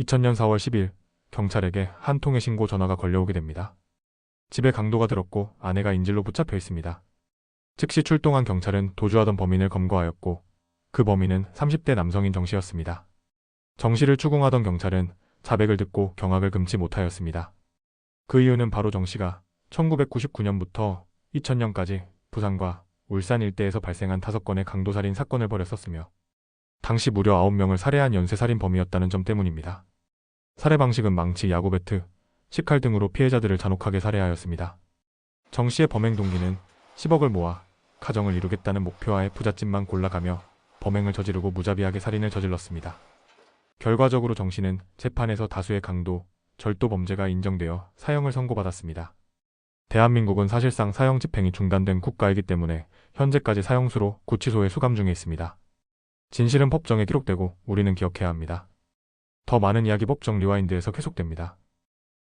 2000년 4월 10일 경찰에게 한 통의 신고 전화가 걸려오게 됩니다. 집에 강도가 들었고 아내가 인질로 붙잡혀 있습니다. 즉시 출동한 경찰은 도주하던 범인을 검거하였고 그 범인은 30대 남성인 정 씨였습니다. 정 씨를 추궁하던 경찰은 자백을 듣고 경악을 금치 못하였습니다. 그 이유는 바로 정 씨가 1999년부터 2000년까지 부산과 울산 일대에서 발생한 다섯 건의 강도살인 사건을 벌였었으며 당시 무려 9명을 살해한 연쇄살인범이었다는 점 때문입니다. 살해 방식은 망치, 야구 배트, 식칼 등으로 피해자들을 잔혹하게 살해하였습니다. 정 씨의 범행 동기는 10억을 모아 가정을 이루겠다는 목표와의 부잣집만 골라가며 범행을 저지르고 무자비하게 살인을 저질렀습니다. 결과적으로 정 씨는 재판에서 다수의 강도, 절도 범죄가 인정되어 사형을 선고받았습니다. 대한민국은 사실상 사형 집행이 중단된 국가이기 때문에 현재까지 사형수로 구치소에 수감 중에 있습니다. 진실은 법정에 기록되고 우리는 기억해야 합니다. 더 많은 이야기 법 정 리와 인드에서 계속됩니다.